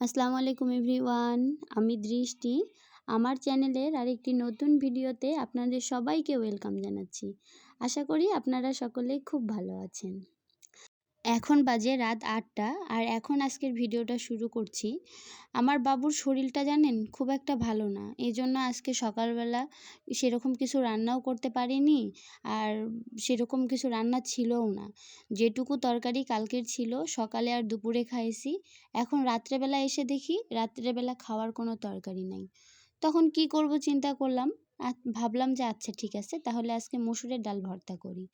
আসসালামু আলাইকুম এভরিওয়ান, আমি দৃষ্টি। আমার চ্যানেলের আরেকটি নতুন ভিডিওতে আপনাদের সবাইকে ওয়েলকাম জানাচ্ছি। আশা করি আপনারা সকলে খুব ভালো আছেন। এখন বাজে রাত আটটা আর এখন আজকের ভিডিওটা শুরু করছি। আমার বাবুর শরীরটা জানেন খুব একটা ভালো না এই জন্য আজকে সকালবেলা সেরকম কিছু রান্নাও করতে পারিনি আর সেরকম কিছু রান্না ছিলও না। যেটুকু তরকারি কালকের ছিল, সকালে আর দুপুরে খাইছি, এখন রাত্রেবেলা এসে দেখি রাত্রেবেলা খাওয়ার কোনো তরকারি নাই। তখন কি করব চিন্তা করলাম ভাবলাম যে আচ্ছা ঠিক আছে, তাহলে আজকে মসুরের ডাল ভর্তা করি।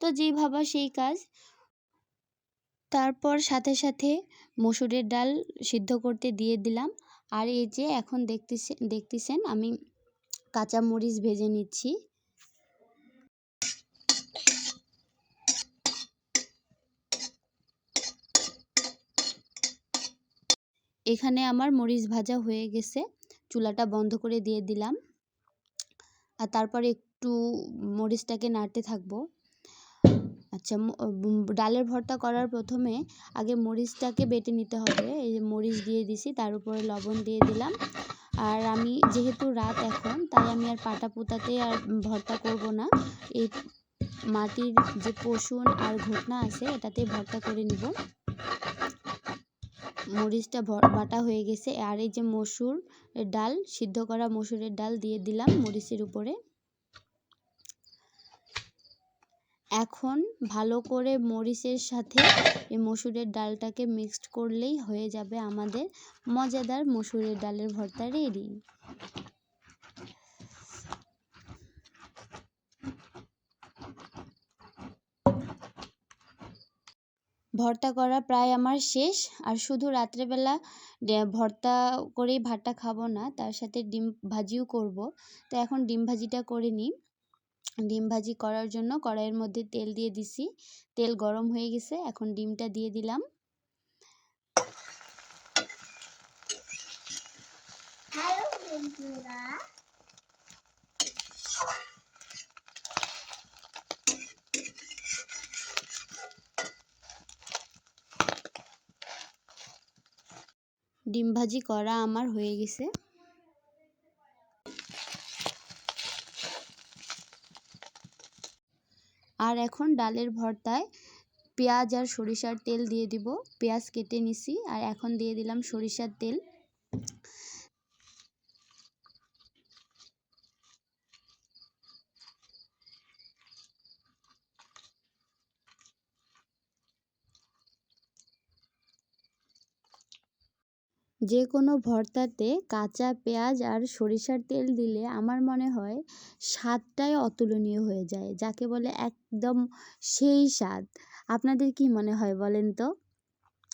তো যেই ভাবা সেই কাজ তারপর সাথে সাথে মসুরের ডাল সিদ্ধ করতে দিয়ে দিলাম। আর এই যে এখন দেখতেছে, দেখতেছেন আমি কাঁচা মরিচ ভেজে নিচ্ছি। এখানে আমার মরিচ ভাজা হয়ে গেছে। চুলাটা বন্ধ করে দিয়ে দিলাম। আর তারপর একটু মরিচটাকে নাড়তে থাকব। আচ্ছা ডালের ভর্তা করার প্রথমে আগে মরিচটাকে বেটে নিতে হবে। এই যে মরিচ দিয়ে দিছি, তার উপরে লবণ দিয়ে দিলাম। আর আমি যেহেতু রাত এখন, তাই আমি আর পাটা পোতাতে আর ভর্তা করব না। এই মাটির যে পশুন আর ঘটনা আছে, এটাতে ভর্তা করে নিব। মরিচটা বাটা হয়ে গেছে। আর এই যে মসুর ডাল, সিদ্ধ করা মসুরের ডাল দিয়ে দিলাম মরিচের উপরে। এখন ভালো করে মরিচের সাথে এই মসুরের ডালটাকে মিক্সড করলেই হয়ে যাবে আমাদের মজাদার মসুরের ডালের ভর্তা রেডি ভর্তা করা প্রায় আমার শেষ, আর শুধু রাত্রেবেলা ভর্তা করেই ভাতটা খাব না, তার সাথে ডিম ভাজিও করব। তো এখন ডিম ভাজিটা করে নিই। ডিম ভাজি করার জন্য কড়াইয়ের মধ্যে তেল দিয়ে দিছি। তেল গরম হয়ে গেছে এখন ডিমটা দিয়ে দিলাম। ডিম ভাজি করা আমার হয়ে গেছে। আর এখন ডালের ভর্তায় পেঁয়াজ আর সরিষার তেল দিয়ে দিব। পেঁয়াজ কেটে নিছি আর এখন দিয়ে দিলাম সরিষার তেল। যে কোনো ভর্তাতে কাঁচা পেঁয়াজ আর সরিষার তেল দিলে আমার মনে হয় স্বাদটাই অতুলনীয় হয়ে যায়, যাকে বলে একদম সেই স্বাদ। আপনাদের কি মনে হয় বলেন তো?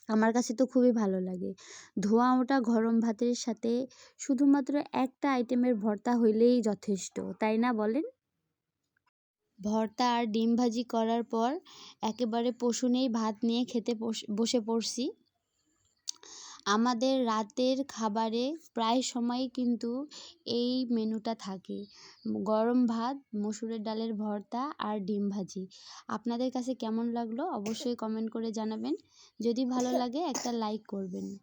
আমার কাছে তো খুবই ভালো লাগে। ধোয়া ওটা গরম ভাতের সাথে শুধুমাত্র একটা আইটেমের ভর্তা হইলেই যথেষ্ট, তাই না বলেন? ভর্তা আর ডিম ভাজি করার পর একেবারে পশু পশুনেই ভাত নিয়ে খেতে বসে পড়ছি। আমাদের রাতের খাবারে প্রায় সময়ই কিন্তু এই মেনুটা থাকে। গরম ভাত, মসুরের ডালের ভর্তা আর ডিম ভাজি। আপনাদের কাছে কেমন লাগল অবশ্যই কমেন্ট করে জানাবেন। যদি ভালো লাগে একটা লাইক করবেন।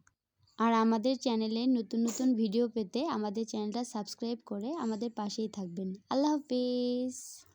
আর আমাদের চ্যানেলে নতুন নতুন ভিডিও পেতে আমাদের চ্যানেলটা সাবস্ক্রাইব করে আমাদের পাশেই থাকবেন। আল্লাহ হাফিজ।